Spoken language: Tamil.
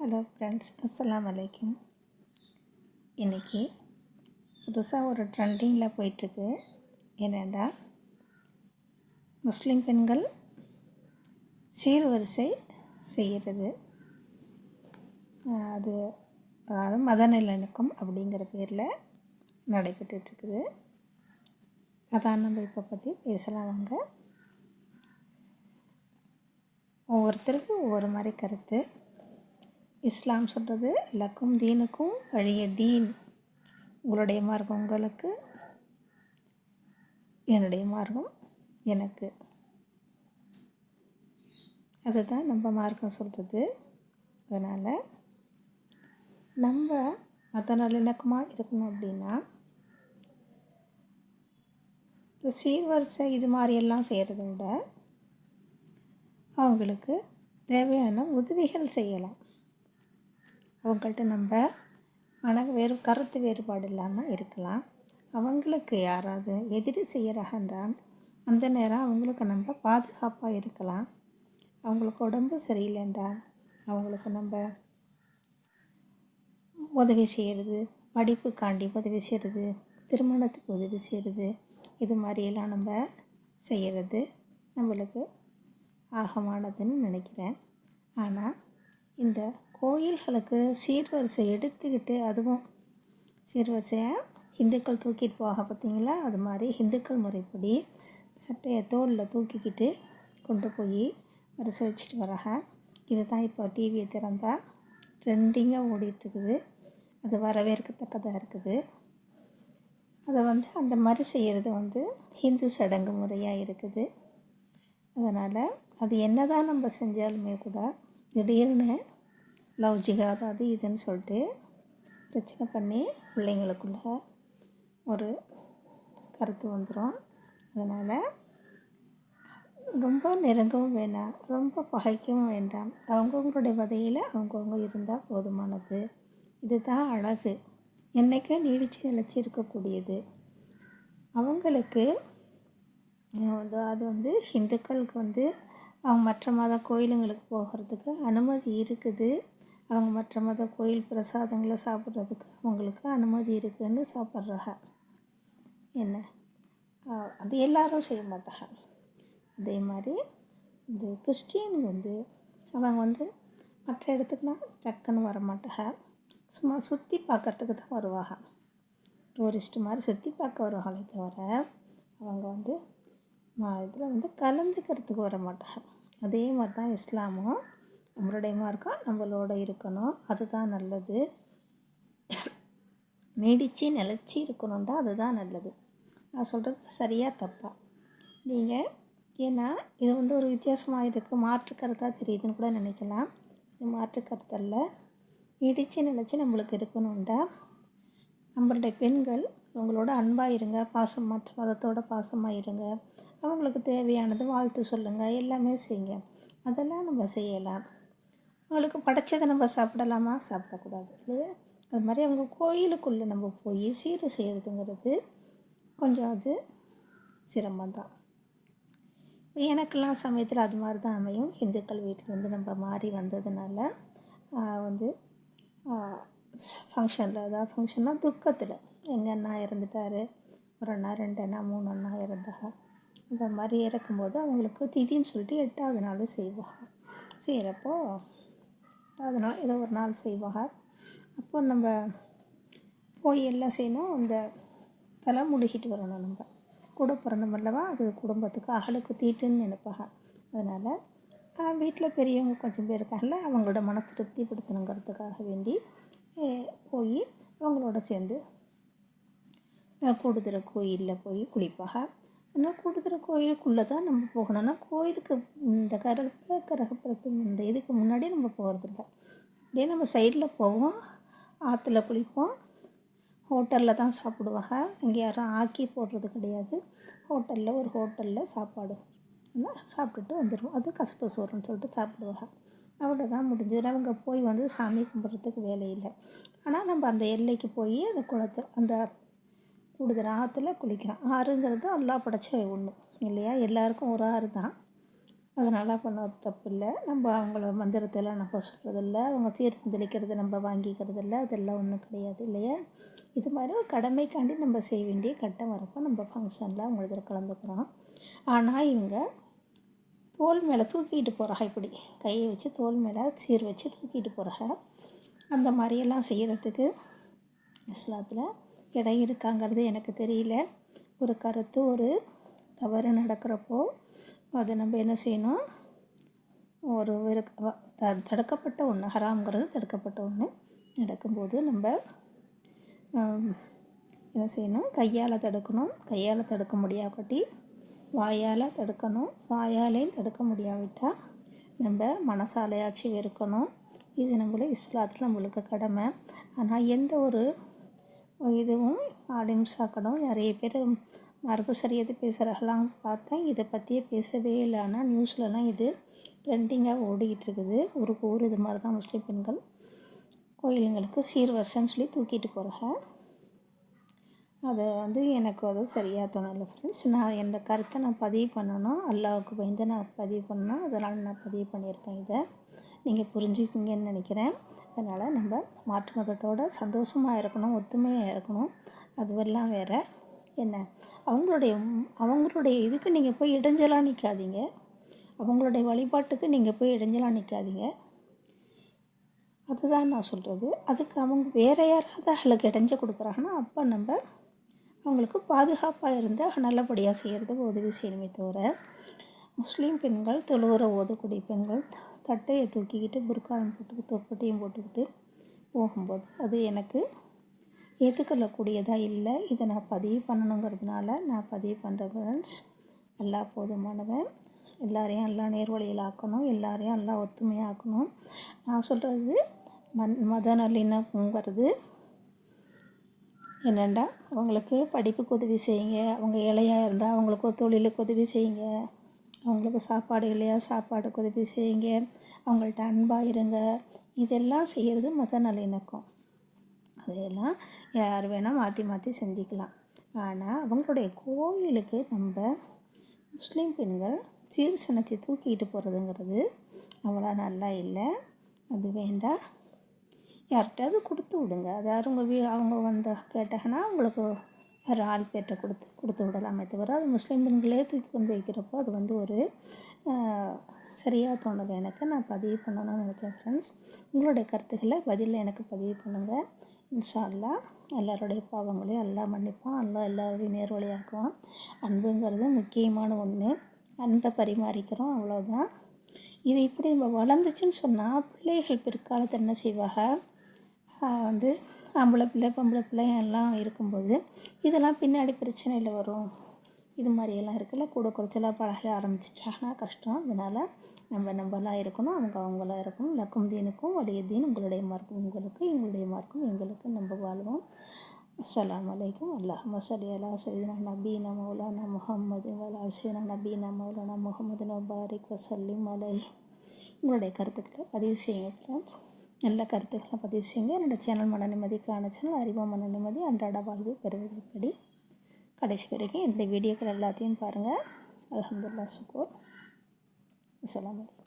ஹலோ ஃப்ரெண்ட்ஸ் அஸ்லாம் வலைக்கும் இன்றைக்கி புதுசாக ஒரு ட்ரெண்டிங்கில் போயிட்டுருக்கு. என்னென்னா முஸ்லீம் பெண்கள் சீர்வரிசை செய்கிறது அது அதாவது மத நல்லிணக்கம் அப்படிங்கிற பேரில் நடைபெற்றுட்ருக்குது அதான் நம்ம இப்போ பற்றி பேசலாம் வாங்க. ஒவ்வொருத்தருக்கும் ஒவ்வொரு மாதிரி கருத்து. இஸ்லாம் சொல்கிறது லக்கும் தீனுக்கும் வழிய தீன். உங்களுடைய மார்க்கம் உங்களுக்கு என்னுடைய மார்க்கம் எனக்கு. அதுதான் நம்ம மார்க்கம் சொல்கிறது அதனால் நம்ம மத நல்லிணக்கமாக இருக்கணும் அப்படின்னா இந்த சீர்வரிசை இது மாதிரியெல்லாம் செய்கிறத விட அவங்களுக்கு தேவையான உதவிகள் செய்யலாம். அவங்கள்ட்ட நம்ம மன வேறு கருத்து வேறுபாடு இல்லாமல் இருக்கலாம். அவங்களுக்கு யாராவது எதிரி செய்கிறாங்கன்றால் அந்த நேரம் அவங்களுக்கு நம்ம பாதுகாப்பாக இருக்கலாம். அவங்களுக்கு உடம்பு சரியில்லைண்டா அவங்களுக்கு நம்ம உதவி செய்கிறது படிப்புக்காண்டி உதவி செய்கிறது திருமணத்துக்கு உதவி செய்கிறது இது மாதிரியெல்லாம் நம்ம செய்கிறது நம்மளுக்கு ஆகமானதுன்னு நினைக்கிறேன். ஆனால் இந்த கோயில்களுக்கு சீர்வரிசை எடுத்துக்கிட்டு அதுவும் சீர்வரிசையை இந்துக்கள் தூக்கிட்டு போக பார்த்தீங்களா? அது மாதிரி இந்துக்கள் முறைப்படி சட்டையை தோளில் தூக்கிக்கிட்டு கொண்டு போய் வரிசை வச்சுட்டு வராங்க இது தான் இப்போ டிவியை திறந்தால் ட்ரெண்டிங்காக ஓடிட்டுருக்குது. அது வரவேற்கத்தக்கதாக இருக்குது. அதை வந்து அந்த மாதிரி செய்கிறது வந்து ஹிந்து சடங்கு முறையாக இருக்குது. அதனால் அது என்ன தான் நம்ம செஞ்சாலுமே கூட திடீர்னு லவ் ஜிகாத் அது இதுன்னு சொல்லிட்டு பிரச்சனை பண்ணி பிள்ளைங்களுக்குள்ள ஒரு கருத்து வந்துடும் அதனால் ரொம்ப நெருங்கவும் வேண்டாம். ரொம்ப பகைக்கவும் வேண்டாம். அவங்கவுங்களுடைய வதையில் அவங்கவுங்க இருந்தால் போதுமானது. இதுதான் அழகு. என்றைக்கும் நீடித்து நிலச்சி இருக்கக்கூடியது அவங்களுக்கு அது வந்து இந்துக்களுக்கு வந்து அவங்க மற்ற மத கோயிலுங்களுக்கு போகிறதுக்கு அனுமதி இருக்குது. அவங்க மற்ற மத கோயில் பிரசாதங்களை சாப்பிட்றதுக்கு அவங்களுக்கு அனுமதி இருக்குதுன்னு சாப்பிட்றாங்க என்ன? அது எல்லாரும் செய்ய மாட்டாங்க. அதே மாதிரி இந்த கிறிஸ்டின் வந்து அவங்க வந்து மற்ற இடத்துக்குலாம் டக்குன்னு வர மாட்டாங்க சும்மா சுற்றி பார்க்குறதுக்கு தான் வருவாங்க டூரிஸ்ட்டு மாதிரி சுற்றி பார்க்க வருவாங்களே தவிர அவங்க வந்து இதில் வந்து கலந்துக்கிறதுக்கு வர மாட்டாங்க அதே மாதிரி தான் இஸ்லாமும் நம்மளுடைய மார்க்கம் நம்மளோட இருக்கணும். அதுதான் நல்லது. நீடித்து நிலச்சி இருக்கணும்டா அதுதான் நல்லது. நான் சொல்கிறது சரியாக தப்பா? நீங்கள் ஏன்னா இது வந்து ஒரு வித்தியாசமாக இருக்குது மாற்று கருத்தாக தெரியுதுன்னு கூட நினைக்கலாம். இது மாற்று கருத்தல்ல நீடித்து நிலச்சி நம்மளுக்கு இருக்கணும்டா. நம்மளுடைய பெண்கள் அவங்களோட அன்பாக இருங்க. பாசம் மற்ற மதத்தோட பாசமாக இருங்க. அவங்களுக்கு தேவையானது வாழ்த்து சொல்லுங்கள் எல்லாமே செய்யுங்க. அதெல்லாம் நம்ம செய்யலாம். அவங்களுக்கு படைச்சதை நம்ம சாப்பிடலாமா? சாப்பிடக்கூடாது இல்லையா? அது மாதிரி அவங்க கோயிலுக்குள்ளே நம்ம போய் சீர் செய்கிறதுங்கிறது கொஞ்சம் அது சிரமம்தான். எனக்கெல்லாம் சமயத்தில் அது மாதிரி தான் அமையும். இந்துக்கள் வீட்டில் வந்து நம்ம மாறி வந்ததுனால வந்து ஃபங்க்ஷனில் அதாவது ஃபங்க்ஷன்னா துக்கத்தில். எங்கள் அண்ணா இறந்துட்டார். ஒரு அண்ணா ரெண்டு அண்ணா மூணு அண்ணா இறந்தாங்க. இந்த மாதிரி இறக்கும்போது அவங்களுக்கு திதின்னு சொல்லிட்டு எட்டாவது நாள் செய்வாங்க. செய்கிறப்போ எட்டாவது நாள் ஏதோ ஒரு நாள் செய்வாங்க அப்போ நம்ம போய் எல்லாம் செய்யணும். அந்த தலை முழுகிட்டு வரணும் நம்ம. கூட பிறந்தமல்லவா அது குடும்பத்துக்கு அகலுக்கு தீட்டுன்னு நினைப்பாங்க. அதனால் வீட்டில் பெரியவங்க கொஞ்சம் பேர் இருக்காங்கல்ல அவங்களோட மனசு திருப்திப்படுத்தணுங்கிறதுக்காக வேண்டி போய் அவங்களோட சேர்ந்து கூடுதல் கோயிலில் போய் குளிப்பாக அதனால் கூடுதுற கோயிலுக்குள்ளே தான் நம்ம போகணும்னா கோயிலுக்கு இந்த கரப்ப கரகப்புறத்து இந்த இதுக்கு முன்னாடி நம்ம போகிறதில்ல அப்படியே நம்ம சைடில் போவோம். ஆற்றுல குளிப்போம். ஹோட்டலில் தான் சாப்பிடுவாங்க. இங்கே யாரும் ஆக்கி போடுறது கிடையாது. ஹோட்டலில் ஒரு ஹோட்டலில் சாப்பாடு. சாப்பிட்டுட்டு வந்துடுவோம் அது கசப்பு சோறுன்னு சொல்லிட்டு சாப்பிடுவாங்க. அவ்வளோதான் முடிஞ்சது. அவங்க போய் வந்து சாமி கும்பிட்றதுக்கு வேலை இல்லை. ஆனால் நம்ம அந்த எல்லைக்கு போய் அந்த குளத்தை அந்த கூடுதல் ஆற்றுல குளிக்கிறான். ஆறுங்கிறது அல்லா படைச்ச ஒன்று இல்லையா? எல்லாருக்கும் ஒரு ஆறு தான். அதனால் பண்ண தப்பு இல்லை. நம்ம அவங்கள மந்திரத்தெல்லாம் நம்ம சொல்கிறதில்ல அவங்க தீர்த்தம் தெளிக்கிறது நம்ம வாங்கிக்கிறது இல்லை அதெல்லாம் ஒன்றும் கிடையாது. இல்லையா? இது மாதிரி ஒரு கடமைக்காண்டி நம்ம செய்ய வேண்டிய கட்டம் வரப்போ நம்ம ஃபங்க்ஷனில் அவங்க இதில் கலந்துக்கிறோம். ஆனால் இவங்க தோல் மேலே தூக்கிட்டு போகிறாங்க இப்படி. கையை வச்சு தோல் மேலே சீர் வச்சு தூக்கிட்டு போகிறாங்க அந்த மாதிரியெல்லாம் செய்கிறதுக்கு இஸ்லாத்தில் இடம் இருக்காங்கிறது எனக்கு தெரியல. ஒரு கருத்து ஒரு தவறு நடக்கிறப்போ அதை நம்ம என்ன செய்யணும்? ஒரு தடுக்கப்பட்ட ஒன்று ஹராம்ங்கிறது தடுக்கப்பட்ட ஒன்று நடக்கும்போது நம்ம என்ன செய்யணும்? கையால் தடுக்கணும். கையால் தடுக்க முடியாட்டி வாயால் தடுக்கணும். வாயாலையும் தடுக்க முடியாவிட்டால் நம்ம மனசாலையாச்சும் வெறுக்கணும் இது நம்மளே இஸ்லாத்தில் நம்மளுக்கு கடமை. ஆனால் எந்த ஒரு இதுவும் அலிம்சாக்கணும் நிறைய பேர் மரபு சரியாது பேசுகிறாங்களாம் பார்த்தேன் இதை பற்றியே பேசவே இல்லை. ஆனால் நியூஸ்லலாம் இது ட்ரெண்டிங்காக ஓடிக்கிட்டு இருக்குது. ஒரு ஊர் இது மாதிரி தான் முஸ்லீம் பெண்கள் கோயிலுங்களுக்கு சீர்வரிசைன்னு சொல்லி தூக்கிட்டு போகிறாங்க அது வந்து எனக்கு அது சரியாக தோணலை ஃப்ரெண்ட்ஸ் நான் என்னோடய கருத்தை நான் பதிவு பண்ணணும். அல்லாவுக்கு பயந்து நான் பதிவு பண்ணணும். அதனால் நான் பதிவு பண்ணியிருக்கேன் இதை. நீங்கள் புரிஞ்சுக்கிங்கன்னு நினைக்கிறேன். அதனால் நம்ம மாற்று மதத்தோடு சந்தோஷமாக இருக்கணும் ஒத்துமையாக இருக்கணும். அதுவெல்லாம் வேறு. என்ன? அவங்களுடைய அவங்களுடைய இதுக்கு நீங்கள் போய் இடைஞ்சலாக நிற்காதீங்க அவங்களுடைய வழிபாட்டுக்கு நீங்கள் போய் இடைஞ்சலாக நிற்காதீங்க அதுதான் நான் சொல்கிறது அதுக்கு அவங்க வேறு யாராவது அவளுக்கு இடைஞ்ச கொடுக்குறாங்கன்னா அப்போ நம்ம அவங்களுக்கு பாதுகாப்பாக இருந்தால் நல்லபடியாக செய்கிறதுக்கு உதவி செய்யணுமே தவிர முஸ்லீம் பெண்கள் தொழுவுற ஓதக்கூடிய பெண்கள் தட்டையை தூக்கிக்கிட்டு புர்காவும் போட்டு தொப்பட்டையும் போட்டுக்கிட்டு போகும்போது அது எனக்கு ஏற்றுக்கொள்ளக்கூடியதாக இல்லை. இதை நான் பதிவு பண்ணணுங்கிறதுனால நான் பதிவு பண்ணுறேன் ஃப்ரெண்ட்ஸ் எல்லா போதுமானவன். எல்லாரையும் எல்லாம் நேர்வழியில் ஆக்கணும். எல்லாரையும் எல்லாம் ஒத்துமையாக்கணும். நான் சொல்கிறது மண் மத நல்லிணக்கங்கிறது என்னென்னா அவங்களுக்கு படிப்புக்கு உதவி செய்யுங்க. அவங்க ஏழையாக இருந்தால் அவங்களுக்கு தொழிலுக்கு உதவி செய்யுங்க. அவங்களுக்கு சாப்பாடு இல்லையா? சாப்பாடுக்கு உதவி செய்யுங்க. அவங்கள்ட்ட அன்பாக இருங்க. இதெல்லாம் செய்கிறது மத நல்லிணக்கம். அதையெல்லாம் யார் வேணால் மாற்றி மாற்றி செஞ்சுக்கலாம். ஆனால் அவங்களுடைய கோயிலுக்கு நம்ம முஸ்லீம் பெண்கள் சீர்சனத்தை தூக்கிட்டு போகிறதுங்கிறது அவ்வளோ நல்லா இல்லை. அது வேண்டாம் யார்கிட்டாவது கொடுத்து விடுங்க. அதாவது உங்கள் வீ அவங்க வந்து கேட்டாங்கன்னா அவங்களுக்கு வேறு ஆள் பேர்கிட்ட கொடுத்து கொடுத்து விடலாமே தவிர அது முஸ்லீம் பெண்களே தூக்கி கொண்டு வைக்கிறப்போ அது வந்து ஒரு சரியாக தோணலை எனக்கு. நான் பதிவு பண்ணணும்னு நினச்சேன் ஃப்ரெண்ட்ஸ் உங்களுடைய கருத்துக்களை பதிலில் எனக்கு பதிவு பண்ணுங்கள் இன்ஷா அல்லா எல்லாருடைய பாவங்களையும் எல்லாம் மன்னிப்பான். எல்லாம் எல்லோருடையும் நேர்வழியாக்குவான் அன்புங்கிறது முக்கியமான ஒன்று அன்பை பரிமாறிக்கிறோம் அவ்வளோதான் இது இப்படி நம்ம வளர்ந்துச்சுன்னு சொன்னால் பிள்ளைகள் பிற்காலத்தில் என்ன செய்வாங்க? வந்து ஆம்பளை பிள்ளை பொம்பளை பிள்ளை எல்லாம் இருக்கும்போது இதெல்லாம் பின்னாடி பிரச்சனையில் வரும். இது மாதிரியெல்லாம் இருக்குல்ல. கூட குறைச்சலாக பழக ஆரம்பிச்சிட்டாங்கன்னா கஷ்டம். அதனால் நம்ம நம்மளாக இருக்கணும் அவங்க அவங்களாக இருக்கணும். லக்கும் தீனுக்கும் வலிய தீன் உங்களுடைய மார்க்கும் உங்களுக்கு எங்களுடைய மார்க்கும் எங்களுக்கு நம்ம வாழ்வோம். அஸ்லாம் வலைக்கம் அல்லாஹ் சலி அலா சைதனா நபீனா மௌலானா முகமது வலா சைதனா நபீனா மௌலானா முகமது நபாரிக் வசல்லிம் அலை உங்களுடைய கருத்துக்களை பதிவு செய்யுங்க நல்ல கருத்துக்களை பதிவு செய்யுங்க. என்னோடய சேனல் மன நிம்மதிக்கான சேனல் அறிவு மன நிம்மதி அன்றாட வாழ்வு பெறுவதற்படி கடைசி வரைக்கும் இந்த வீடியோக்கள் எல்லாத்தையும் பாருங்கள் அலமதுல்லா சுக்கூர் அஸ்லாம் வலைக்கம்